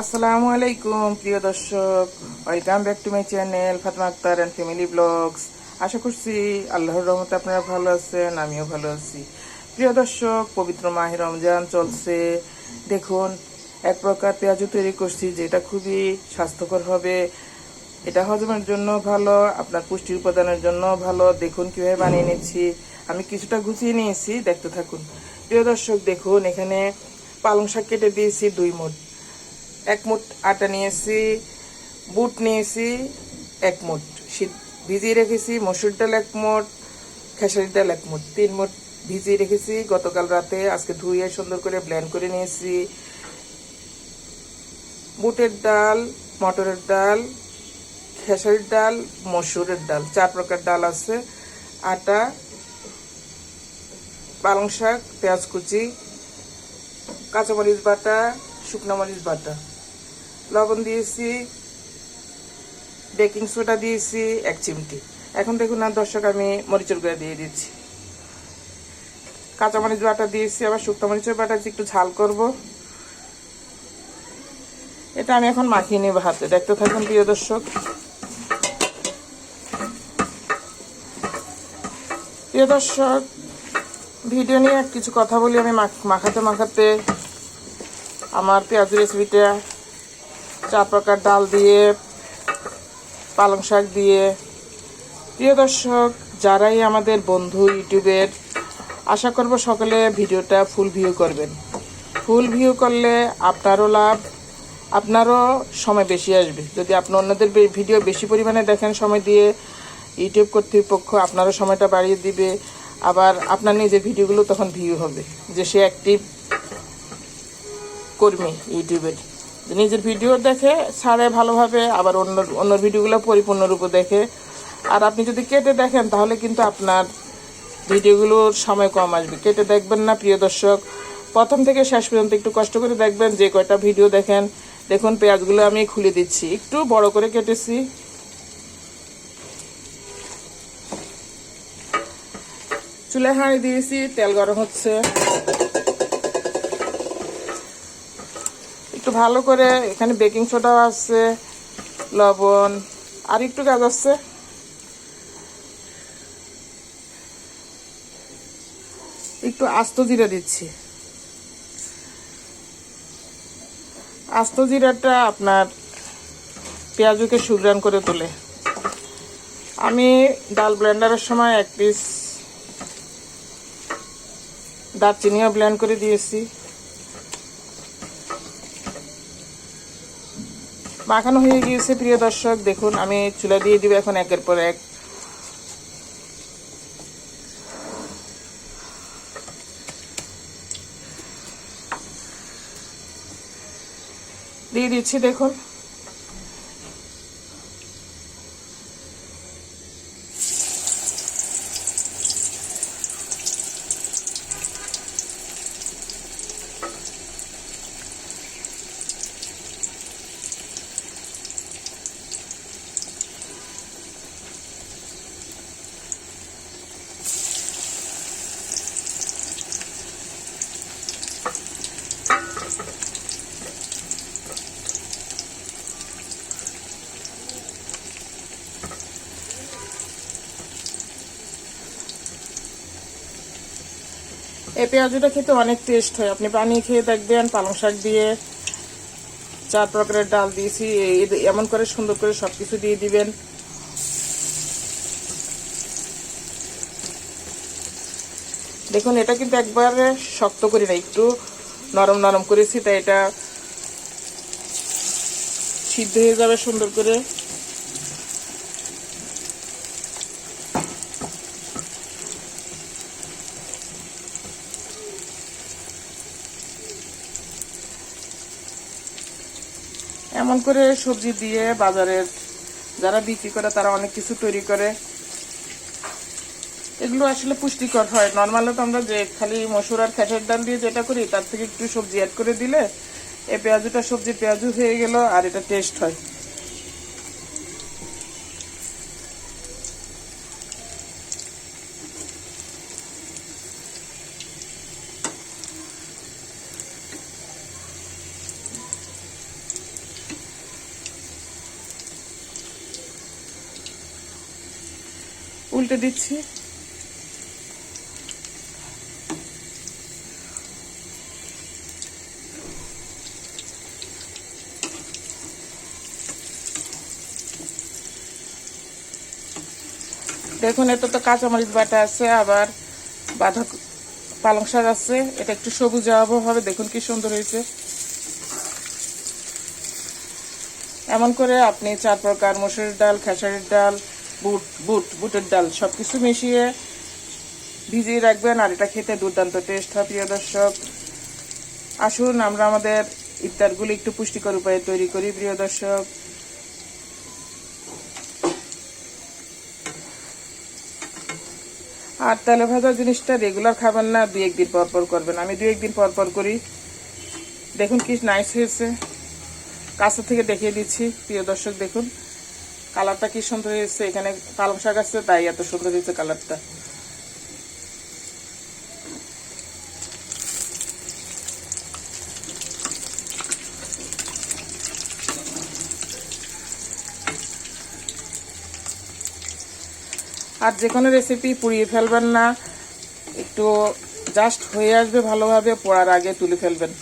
আসসালামু আলাইকুম, প্রিয় দর্শক। Welcome back to my channel Fatema Akter and family vlogs আশা করছি আল্লাহর রহমতে আপনারা ভালো আছেন, আমিও ভালো আছি। প্রিয় দর্শক, পবিত্র মাহে রমজান চলছে। দেখুন, এক প্রকার পেঁয়াজও তৈরি করছি, যেটা খুবই স্বাস্থ্যকর হবে। এটা হজমের জন্য ভালো, আপনার পুষ্টি উপাদানের জন্য ভালো। দেখুন কীভাবে বানিয়ে নিচ্ছি। আমি কিছুটা গুছিয়ে নিয়েছি, দেখতে থাকুন। প্রিয় দর্শক, দেখুন, এখানে পালং শাক কেটে দিয়েছি, দুই মুঠ। এক মুঠ আটা নিয়েছি, বুট নিয়েছি এক মুঠ শীত ভিজিয়ে রেখেছি, মসুর ডাল এক মুঠ খেসারির ডাল এক মুঠ তিন মুঠ ভিজিয়ে রেখেছি, গতকাল রাতে আজকে ধুয়ে সুন্দর করে ব্লেন্ড করে নিয়েছি। বুটের ডাল, মটরের ডাল, খেসারির ডাল, মসুরের ডাল, চার প্রকার ডাল আছে, আটা, পালং শাক, পেঁয়াজ কুচি, কাঁচামরিচ বাটা, শুকনো মরিচ বাটা। লবণ দিয়েছি বেকিং সোডা দিয়েছি, এক চিমটি। এখন দেখুন না, দর্শক, আমি মরিচের গুঁড়া দিয়ে দিচ্ছি। কাঁচামরিচ বাটা দিয়েছি, আবার শুকনো মরিচের বাটা একটু ঝাল করব। এটা আমি এখন মাখিয়ে নেব হাতে। দেখতে থাকুন, প্রিয় দর্শক। প্রিয় দর্শক, ভিডিও নিয়ে কিছু কথা বলি। আমি মাখ- মাখাতে মাখাতে আমার পেঁয়াজ রেসিপিটা চার প্রকার ডাল দিয়ে, পালং শাক দিয়ে। প্রিয় দর্শক, যারাই আমাদের বন্ধু ইউটিউবের, আশা করব সকলে ভিডিওটা ফুল ভিউ করবেন। ফুল ভিউ করলে আপনারও লাভ, আপনারও সময় বেশি আসবে। যদি আপনি অন্যদের ভিডিও বেশি পরিমাণে দেখেন সময় দিয়ে, ইউটিউব কর্তৃপক্ষ আপনারও সময়টা বাড়িয়ে দিবে। আবার আপনার নিজের ভিডিওগুলো তখন ভিউ হবে, যে সে অ্যাক্টিভ কর্মী ইউটিউবের। নিজের ভিডিও দেখে ছাড়ে ভালোভাবে, আবার অন্য অন্য ভিডিওগুলো পরিপূর্ণরূপে দেখে। আর আপনি যদি কেটে দেখেন, তাহলে কিন্তু আপনার ভিডিওগুলোর সময় কম আসবে। কেটে দেখবেন না, প্রিয় দর্শক। প্রথম থেকে শেষ পর্যন্ত একটু কষ্ট করে দেখবেন, যে কয়টা ভিডিও দেখেন। দেখুন, পেঁয়াজগুলো আমি খুলে দিচ্ছি। একটু বড় করে কেটেছি। চুলে হাঁড়ি দিয়েছি, তেল গরম হচ্ছে। একটু ভালো করে এখানে বেকিং সোডাও আছে, লবণ, আর একটু কাজ আছে। একটু আস্ত জিরা দিচ্ছি। আস্ত জিরাটা আপনার পেঁয়াজুকে সুগ্রান করে তোলে। আমি ডাল ব্লেন্ডারের সময় এক পিস দারচিনিও ব্লেন্ড করে দিয়েছি। মাখানো হয়ে গিয়েছে, প্রিয় দর্শক। দেখুন, আমি চুলা দিয়ে দিব এখন একের পর এক। দিয়ে দিচ্ছি, দেখুন। এই পেঁয়াজটা খেতে অনেক টেস্ট হয়। আপনি পানি খেয়ে দেখবেন, পালং শাক দিয়ে চার প্রকারের ডাল দিয়েছি এমন করে সুন্দর করে সবকিছু দিয়ে দিবেন। দেখুন, এটা কিন্তু একবারে শক্ত করি না, একটু নরম নরম করেছি, তাই এটা সিদ্ধ হয়ে যাবে সুন্দর করে। এমন করে সবজি দিয়ে বাজারে যারা বিক্রি করে, তারা অনেক কিছু তৈরি করে। এগুলো আসলে পুষ্টিকর হয়। নর্মালি তো আমরা যে খালি মসুর আর খেসের ডাল দিয়ে যেটা করি, তার থেকে একটু সবজি অ্যাড করে দিলে, এই পেঁয়াজুটা সবজি পেঁয়াজু হয়ে গেল আর এটা টেস্ট হয়। উল্টে দিচ্ছি। দেখুন এটা তো কাঁচামরিচ বাটা আছে, আবার বাঁধা পালং শাক আছে। এটা একটু সবুজ আবহাওয়া হবে দেখুন কি সুন্দর হয়েছে। এমন করে আপনি চার প্রকার মসুরির ডাল, খেসারির ডাল বুট বুট, বুটের ডাল সব কিছু মিশিয়ে ভিজিয়ে রাখবেন, আর এটা খেতে দুর্দান্ত টেস্ট হয়, প্রিয় দর্শক। আসুন, আমরা আমাদের ইফতারগুলি একটু পুষ্টিকর উপায়ে তৈরি করি, প্রিয় দর্শক। আর তেলে ভাজা জিনিসটা রেগুলার খাবেন না দু একদিন পর পর করবেন। আমি দু একদিন পর পর করি। দেখুন কি নাইস হয়েছে। কাছে থেকে দেখিয়ে দিচ্ছি, প্রিয় দর্শক, দেখুন। কালারটা কি সুন্দর হয়েছে? এখানে পালং শাক আছে, তাই এত সুন্দর হয়েছে কালারটা। আর যে কোনো রেসিপি পুড়িয়ে ফেলবেন না, একটু জাস্ট হয়ে আসবে ভালোভাবে, পোড়ার আগে তুলে ফেলবেন।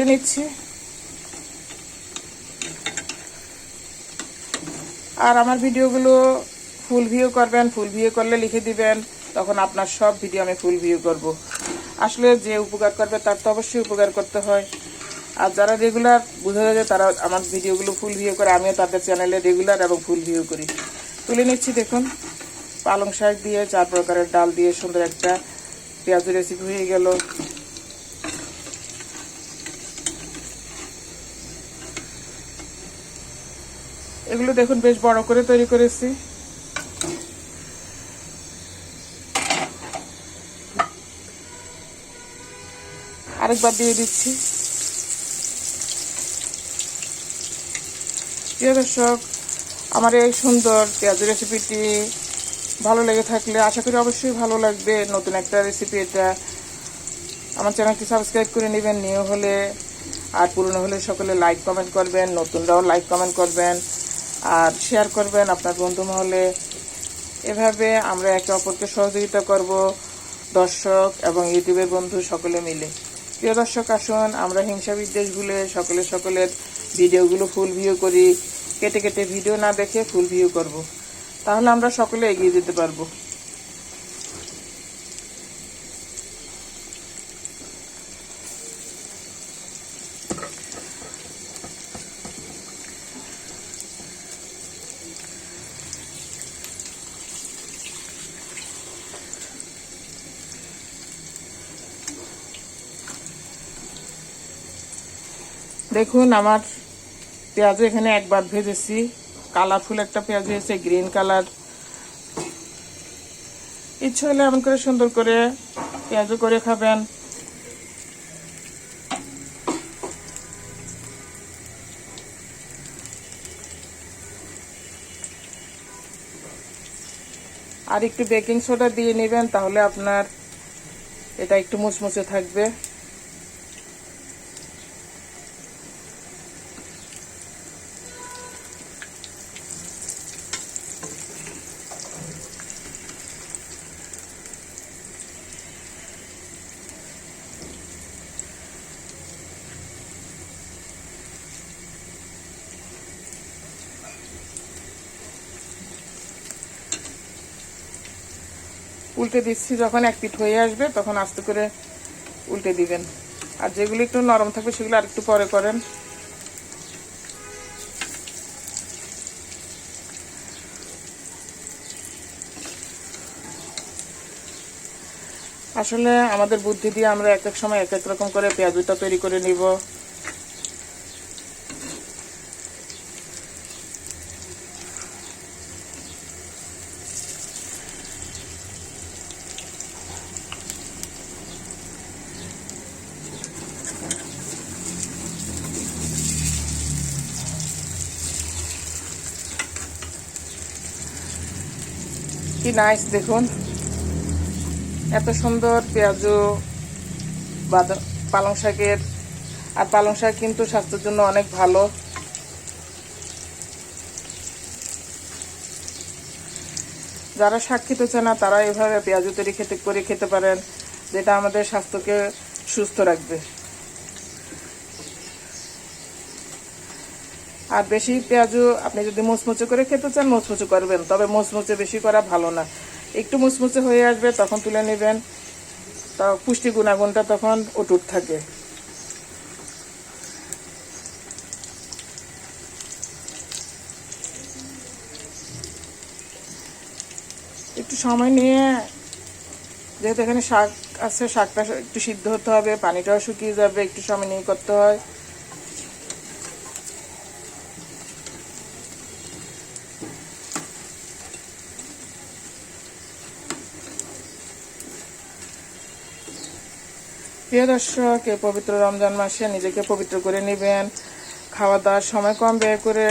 তুলে নিচ্ছি। আর আমার ভিডিওগুলো ফুল ভিউ করবেন, ফুল ভিউ করলে লিখে দিবেন, তখন আপনার সব ভিডিও আমি ফুল ভিউ করব। আসলে যে উপকার করবে তার তো অবশ্যই উপকার করতে হয়। আর যারা রেগুলার বোঝা যায় তারা আমার ভিডিওগুলো ফুল ভিউ করে, আমিও তাদের চ্যানেলে রেগুলার এবং ফুল ভিউ করি। তুলে নিচ্ছি দেখুন, পালং শাক দিয়ে চার প্রকারের ডাল দিয়ে সুন্দর একটা পেঁয়াজের রেসিপি হয়ে গেল। এগুলো দেখুন, বেশ বড় করে তৈরি করেছি। আরেকবার দিয়ে দিচ্ছি। প্রিয় দর্শক, আমার এই সুন্দর পেঁয়াজের রেসিপিটি ভালো লেগে থাকলে আশা করি অবশ্যই ভালো লাগবে। নতুন একটা রেসিপি এটা আমার চ্যানেলটি সাবস্ক্রাইব করে নেবেন, নিউ হলে আর পুরনো হলে সকলে লাইক কমেন্ট করবেন, নতুনরাও লাইক কমেন্ট করবেন। আর শেয়ার করবেন আপনার বন্ধু মহলে। এভাবে আমরা একে অপরকে সহযোগিতা করব, দর্শক এবং ইউটিউবের বন্ধু সকলে মিলে। প্রিয় দর্শক, আসুন আমরা হিংসা বিদ্বেষ ভুলে সকলে সকলের ভিডিওগুলো ফুল ভিউ করি। কেটে কেটে ভিডিও না দেখে ফুল ভিউ করব। তাহলে আমরা সকলে এগিয়ে যেতে পারব। দেখুন আমার পেঁয়াজ এখানে একবার ভেজেছি। কালারফুল একটা পেঁয়াজ হয়েছে গ্রিন কালার ইচ্ছে হলে এমন করে সুন্দর করে পেঁয়াজও করে খাবেন। আর একটু বেকিং সোডা দিয়ে নেবেন, তাহলে আপনার এটা একটু মুচমুচে থাকবে। উল্টে দিচ্ছি, যখন এক পিঠ হয়ে আসবে, তখন আস্তে করে উল্টে দিবেন। আর যেগুলো একটু নরম থাকবে, সেগুলো আর একটু পরে করেন। আসলে আমাদের বুদ্ধি দিয়ে আমরা এক এক সময় এক এক রকম করে পেঁয়াজুটা তৈরি করে নিব। কি নাইস দেখুন। এত সুন্দর পেঁয়াজু বাদাম পালং শাকের। আর পালং শাক কিন্তু স্বাস্থ্যের জন্য অনেক ভালো। যারা শাক খেতে চায় না, তারা এভাবে পেঁয়াজু তৈরি খেতে করে খেতে পারেন, যেটা আমাদের স্বাস্থ্যকে সুস্থ রাখবে। আর বেশি পেঁয়াজও আপনি যদি মুচমুচে করে খেতে চান, মুচমুচে করবেন। তবে মুচমুচে বেশি করা ভালো না। একটু মুচমুচে হয়ে আসবে, তখন তুলে নেবেন। তা পুষ্টি গুণাগুণটা তখন অটুট থাকে। একটু সময় নিয়ে, যেহেতু এখানে শাক আছে, শাকটা একটু সিদ্ধ হতে হবে, পানিটাও শুকিয়ে যাবে, একটু সময় নিয়ে করতে হয়। প্রিয় দর্শক, এই পবিত্র রমজান মাসে নিজেকে পবিত্র করে নেবেন। খাওয়া দাওয়ার সময় কম ব্যয় করে